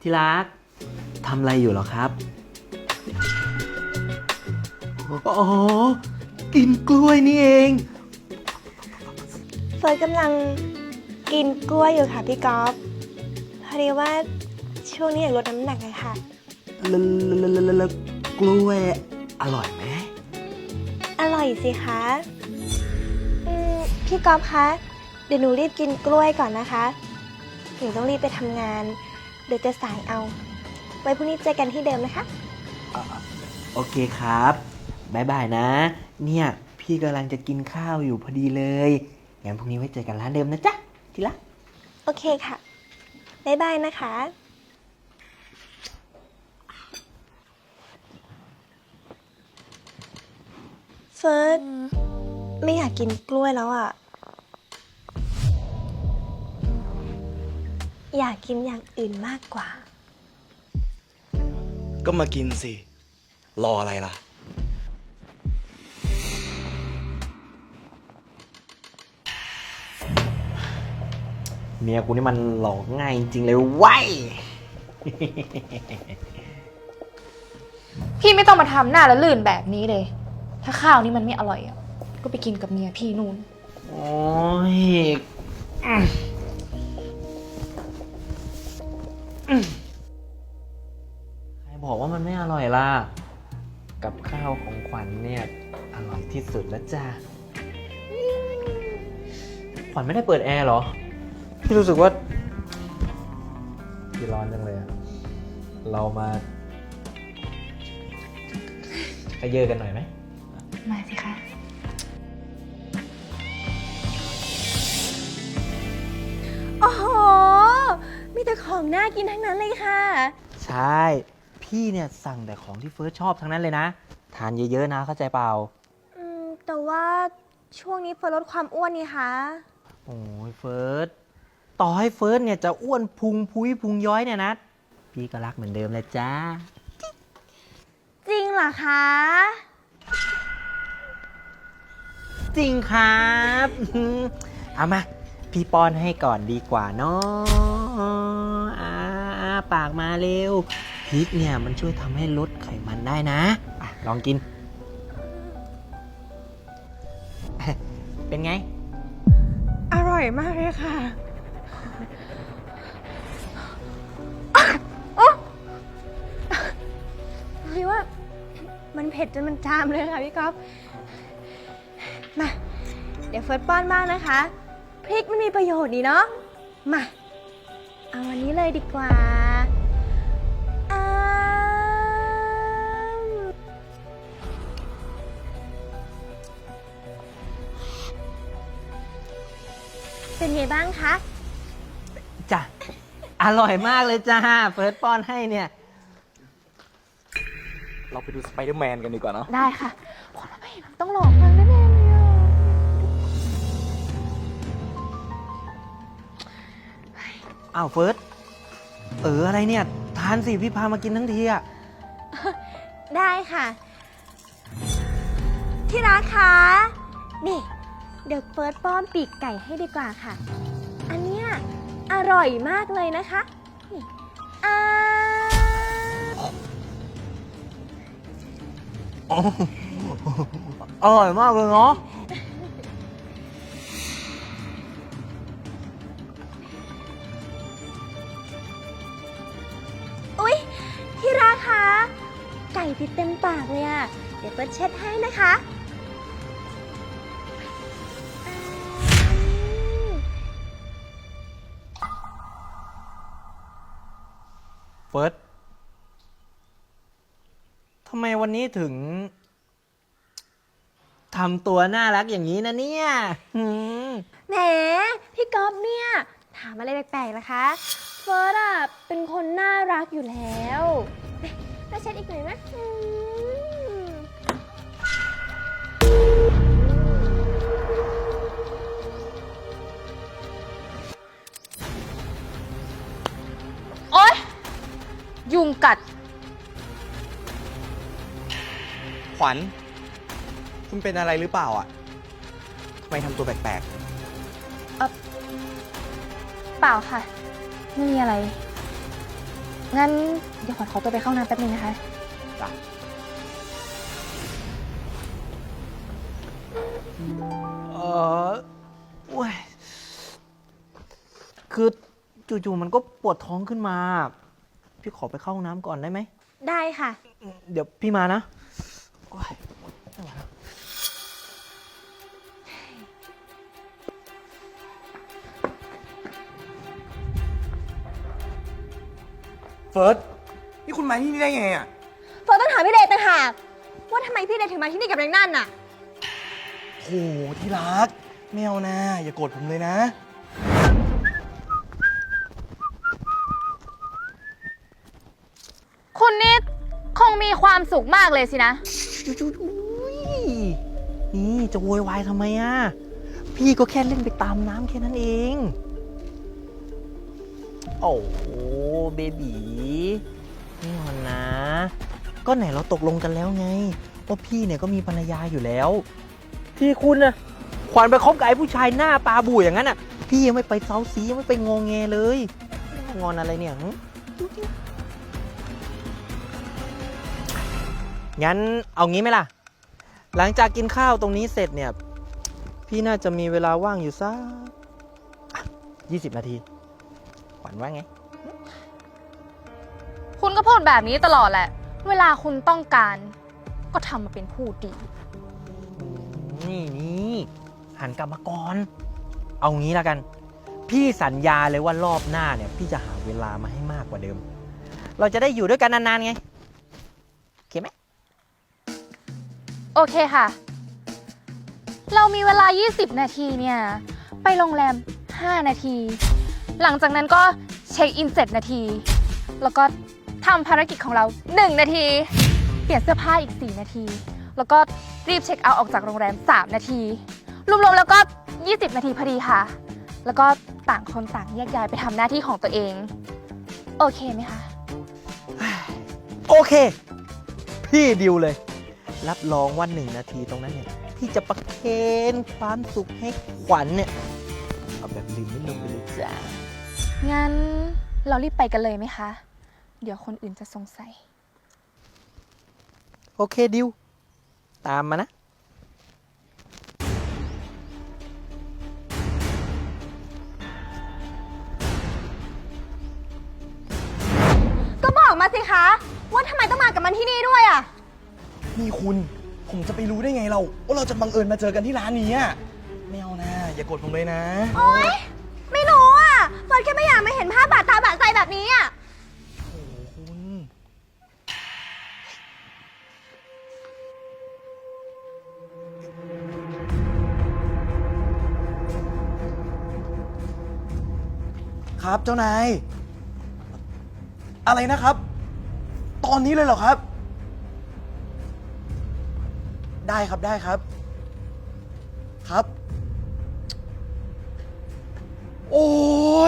ที่รักทำอะไรอยู่เหรอครับ อ๋อ กินกล้วยนี่เอง เฟิร์สกำลังกินกล้วยอยู่ค่ะพี่ก๊อฟพอดีว่าช่วงนี้อยากลดน้ำหนักเลยค่ะ แล้วแล้วแล้วแล้วกล้วยอร่อยไหม อร่อยสิคะอืมพี่ก๊อฟคะ เดี๋ยวหนูรีบกินกล้วยก่อนนะคะ หนูต้องรีบไปทำงาน เดี๋ยวจะสายเอา ไว้พรุ่งนี้เจอกันที่เดิมนะคะโอเคครับบายบายนะ เนี่ย พี่กำลังจะกินข้าวอยู่พอดีเลยงั้นพรุ่งนี้ไว้เจอกันร้านเดิมนะจ๊ะที่รักโอเคค่ะบ๊ายบายนะคะ เฟิร์สไม่อยากกินกล้วยแล้วอะ อยากกินอย่างอื่นมากกว่า ก็มากินสิ รออะไรล่ะ เมียกูนี่มันหลอกง่ายจริงๆเลยเว้ย พี่ไม่ต้องมาทำหน้าละลื่นแบบนี้เลย ถ้าข้าวนี้มันไม่อร่อยอะ ก็ไปกินกับเมียพี่นู่น โอ้ย บอกว่ามันไม่อร่อยล่ะ กับข้าวของขวัญเนี่ยอร่อยที่สุดแล้วจ้าขวัญไม่ได้เปิดแอร์เหรอ พี่รู้สึกว่าพี่ร้อนจังเลยอะเรามาไปเยอะกันหน่อยไหม มาสิคะ โอ้โห มีแต่ของน่ากินทั้งนั้นเลยค่ะ ใช่ พี่เนี่ยสั่งแต่ของที่เฟิร์สชอบทั้งนั้นเลยนะ ทานเยอะๆนะเข้าใจเปล่า อืม แต่ว่าช่วงนี้เฟิร์สลดความอ้วนนี่คะโอ้ยเฟิร์สต่อให้เฟิร์สเนี่ยจะอ้วนพุงพุ้ยพุงย้อยเนี่ยนะ พี่ก็รักเหมือนเดิมเลยจ้า จริงเหรอคะ จริงครับเอามา พี่ป้อนให้ก่อนดีกว่าเนาะอาอาปากมาเร็ว พริกเนี่ยมันช่วยทำให้ลดไขมันได้นะอะลองกิน เป็นไง อร่อยมากเลยค่ะพี่ว่า มันเผ็ดจนมันจามเลยค่ะพี่ก๊อฟ มา เดี๋ยวเฟิร์สป้อนบ้างนะคะ พริกมันมีประโยชน์ดีเนาะ มา เอาวันนี้เลยดีกว่า เป็นไงบ้างคะ จ้ะ อร่อยมากเลยจ้าเฟิร์สป้อนให้เนี่ย เราไปดูสไปเดอร์แมนกันดีกว่าเนาะได้ค่ะคนเราไม่เห็นมันต้องหลอกมันแน่ๆเลยอะอ้าวเฟิร์สเอออะไรเนี่ย ทานสิพี่พามากินทั้งทีอะได้ค่ะ ที่รักคะ นี่ เดี๋ยวเฟิร์สป้อนปีกไก่ให้ดีกว่าค่ะ อันเนี้ยอร่อยมากเลยนะคะนี่อ้ามอร่อยมากเลยเนาะอุ๊ยที่รักคะไก่ติดเต็มปากเลยอะเดี๋ยวเฟิร์สเช็ดให้นะคะ เฟิร์สทำไมวันนี้ถึงทำตัวน่ารักอย่างนี้นะเนี่ยหืมแหมพี่ก๊อฟเนี่ย ถามอะไรแปลกๆนะคะ เฟิร์สอะเป็นคนน่ารักอยู่แล้วเอ๊ะแล้วเช็ดอีกหน่อยนะอืม ยุงกัด ขวัญ คุณเป็นอะไรหรือเปล่าอะทำไมทำตัวแปลกเปล่าค่ะ ไม่มีอะไร งั้น เดี๋ยวขวัญขอตัวไปเข้าน้ำแป๊บนึงนะคะจ้ะเออโอ้ยคือจู่ๆมันก็ปวดท้องขึ้นมา พี่ขอไปเข้าห้องน้ำก่อนได้ไหม ได้ค่ะ เดี๋ยวพี่มานะ โอ้ยไม่ไหวแล้วเฟิร์สนี่คุณมาที่นี่ได้ไงอะ เฟิร์นต้องถามพี่เดชต่างหากว่าทำไมพี่เดชถึงมาที่นี่กับนางนั่นน่ะ โหที่รักไม่เอานะ อย่าโกรธผมเลยนะ คุณนี่คง มีความสุขมากเลยสินะ จุ๊ยนี่จะโวยวายทำไมอะ พี่ก็แค่เล่นไปตามน้ำแค่นั้นเอง โอ้เบบีนี่มันนะ ก็ไหนเราตกลงกันแล้วไง ว่าพี่เนี่ยก็มีภรรยาอยู่แล้ว ที่คุณนะขวัญไปคบกับไอ้ผู้ชายหน้าตาบูอย่างนั้นอะ พี่ยังไม่ไปเซาซียังไม่ไปงงแงเลย งอนอะไรเนี่ย งั้นเอางี้ไหมล่ะ หลังจากกินข้าวตรงนี้เสร็จเนี่ย พี่น่าจะมีเวลาว่างอยู่สักยี่สิบนาที ขวัญว่าไง คุณก็พูดแบบนี้ตลอดแหละ เวลาคุณต้องการ ก็ทำมาเป็นผู้ดี นี่นี่หันกลับมาก่อน เอางี้แล้วกัน พี่สัญญาเลยว่ารอบหน้าเนี่ย พี่จะหาเวลามาให้มากกว่าเดิม เราจะได้อยู่ด้วยกันนานๆไง โอเคค่ะ เรามีเวลา 20 นาทีเนี่ย ไปโรงแรม 5 นาที หลังจากนั้นก็เช็คอิน 7 นาที แล้วก็ทำภารกิจของเรา 1 นาที เปลี่ยนเสื้อผ้าอีก 4 นาที แล้วก็รีบเช็คเอาท์ออกจากโรงแรม 3 นาที รวมๆแล้วก็ 20 นาทีพอดีค่ะ แล้วก็ต่างคนต่างแยกย้ายไปทำหน้าที่ของตัวเอง โอเคไหมคะ โอเค พี่ดิวเลย รับรองว่าหนึ่งนาทีตรงนั้นเนี่ยพี่จะประเคนความสุขให้ขวัญเนี่ย เอาแบบลืมไม่ลงไปเลยจ้างั้นเรารีบไปกันเลยไหมคะ เดี๋ยวคนอื่นจะสงสัย โอเคดิว ตามมานะ ก็บอกมาสิคะ ว่าทำไมต้องมากับมันที่นี่ด้วยอะ นี่คุณผมจะไปรู้ได้ไงเรา ว่าเราจะบังเอิญมาเจอกันที่ร้านนี้อะไม่เอานะ อย่าโกรธผมเลยนะ โอ๊ย ไม่รู้อะเฟิร์นแค่ไม่อยากมาเห็นภาพบาดตาบาดใจแบบนี้อะ โอ้โหคุณ ครับเจ้านาย อะไรนะครับ ตอนนี้เลยเหรอครับ ได้ครับได้ครับ ครับ โอ้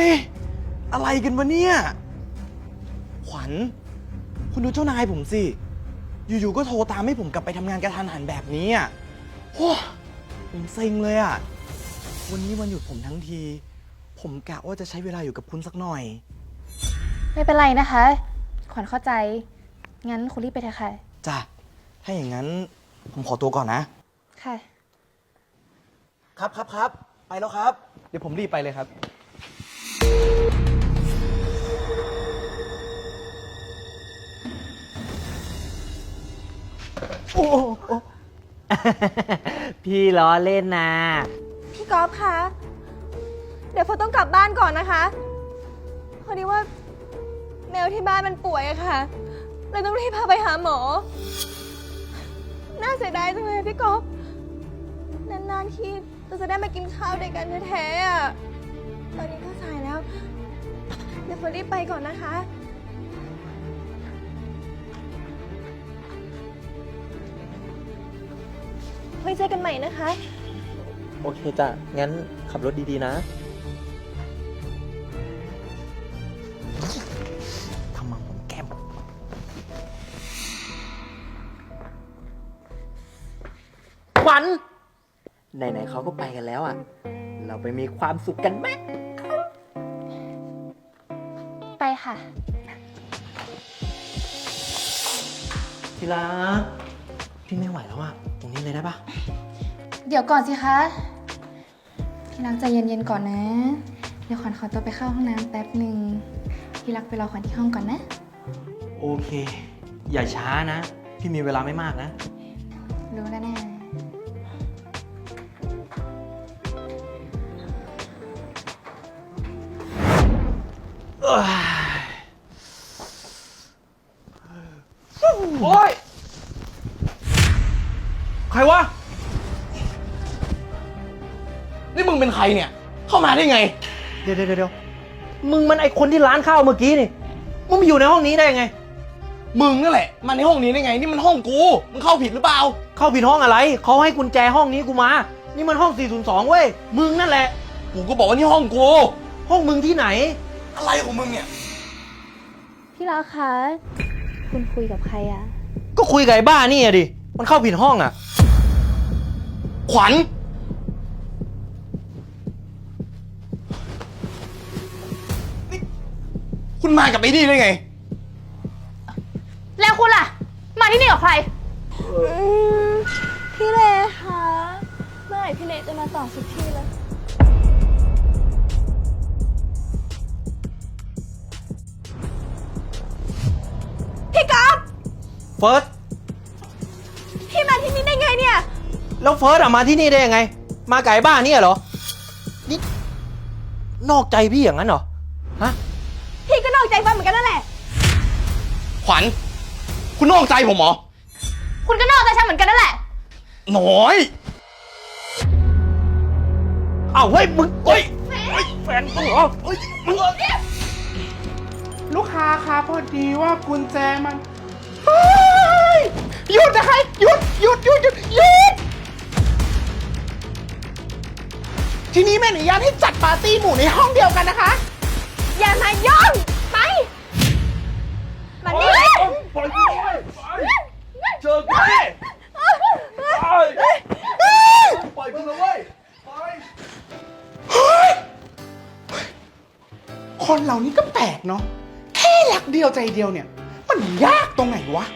ยอะไรกันวะเนี่ย ขวัญ คุณดูเจ้านายผมสิ อยู่ๆก็โทรตามให้ผมกลับไปทำงานกระทันหันแบบนี้อะโอ้ผมเซ็งเลยอะ วันนี้วันหยุดผมทั้งที ผมกะว่าจะใช้เวลาอยู่กับคุณสักหน่อย ไม่เป็นไรนะคะ ขวัญเข้าใจ งั้นคุณรีบไปเถอะค่ะ จ้ะ ถ้าอย่างนั้น ผมขอตัวก่อนนะ ค่ะ ครับครับครับ ไปแล้วครับ เดี๋ยวผมรีบไปเลยครับ โอ้โหพี่ล้อเล่นนะ พี่ก๊อฟคะ เดี๋ยวเฟิร์นต้องกลับบ้านก่อนนะคะ พอดีว่าแมวที่บ้านมันป่วยอะค่ะ เลยต้องรีบพาไปหาหมอ น่าเสียดายจังเลยพี่ก๊อฟนานๆทีเราจะได้มากินข้าวด้วยกันแท้ๆอะตอนนี้ก็สายแล้ว เดี๋ยวเร์นรีบไปก่อนนะคะไว้เจอกันใหม่นะคะ โอเคจ้ะ งั้นขับรถดีๆนะ ขวัญไหนๆเขาก็ไปกันแล้วอะ เราไปมีความสุขกันไหมไปค่ะ ทีรักพี่ไม่ไหวแล้วอะตรงนี้เลยได้ปะเดี๋ยวก่อนสิคะพี่รักใจเย็นๆก่อนนะ เดี๋ยวขวัญขอตัวไปเข้าห้องน้ำแป๊บหนึ่งพี่รักไปรอขวัญที่ห้องก่อนนะ โอเค อย่าช้านะ พี่มีเวลาไม่มากนะ รู้แล้วนะ โอ้ย ใครวะ นี่มึงเป็นใครเนี่ย เข้ามาได้ไง เดี๋ยวเดี๋ยวเดี๋ยวมึงมันไอคนที่ร้านข้าวเมื่อกี้นี่ มึงมาอยู่ในห้องนี้ได้ยังไง มึงนั่นแหละ มาในห้องนี้ได้ไง นี่มันห้องกู มึงเข้าผิดหรือเปล่า เข้าผิดห้องอะไร เขาให้กุญแจห้องนี้กูมา นี่มันห้อง 402 เว้ย มึงนั่นแหละ กูก็บอกว่านี่ห้องกู ห้องมึงที่ไหน อะไรของมึงเนี่ย พี่รักคะคุณคุยกับใครอะก็คุยกับไอ้บ้านี่อะดิ มันเข้าผิดห้องอะขวัญ นี่ คุณมากับไอ้นี่ได้ไง แล้วคุณล่ะ มาที่นี่กับใคร พี่เลคะเมื่อไหร่พี่เลจะมาต่อสักทีละ เฟิร์สพี่มาที่นี่ได้ไงเนี่ย แล้วเฟิร์สอะมาที่นี่ได้ยังไง มาไก่บ้านเนี่ยเหรอ นี่นอกใจพี่อย่างนั้นเหรอ ฮะ พี่ก็นอกใจฟันเหมือนกันนั่นแหละ ขวัญ คุณนอกใจผมเหรอ คุณก็นอกใจฉันเหมือนกันนั่นแหละน้อยเอ้าเฮ้ยมึงเฮ้ยเฮ้ยแฟนกูเหรอเฮ้ยมึงลูกค้าคะพอดีว่ากุญแจมันเฮ้ย หยุดนะคะหยุดหยุดหยุดหยุดหยุดทีนี้แม่อนุญาตให้จัดปาร์ตี้หมู่ในห้องเดียวกันนะคะ อย่ามาย่องไปมานี่ปล่อยกูด้วยเจอกูดิปล่อยกูเลยเว้ยปเฮ้ยคนเหล่านี้ก็แปลกเนาะแค่รักเดียวใจเดียวเนี่ย มันยากตรงไหนวะ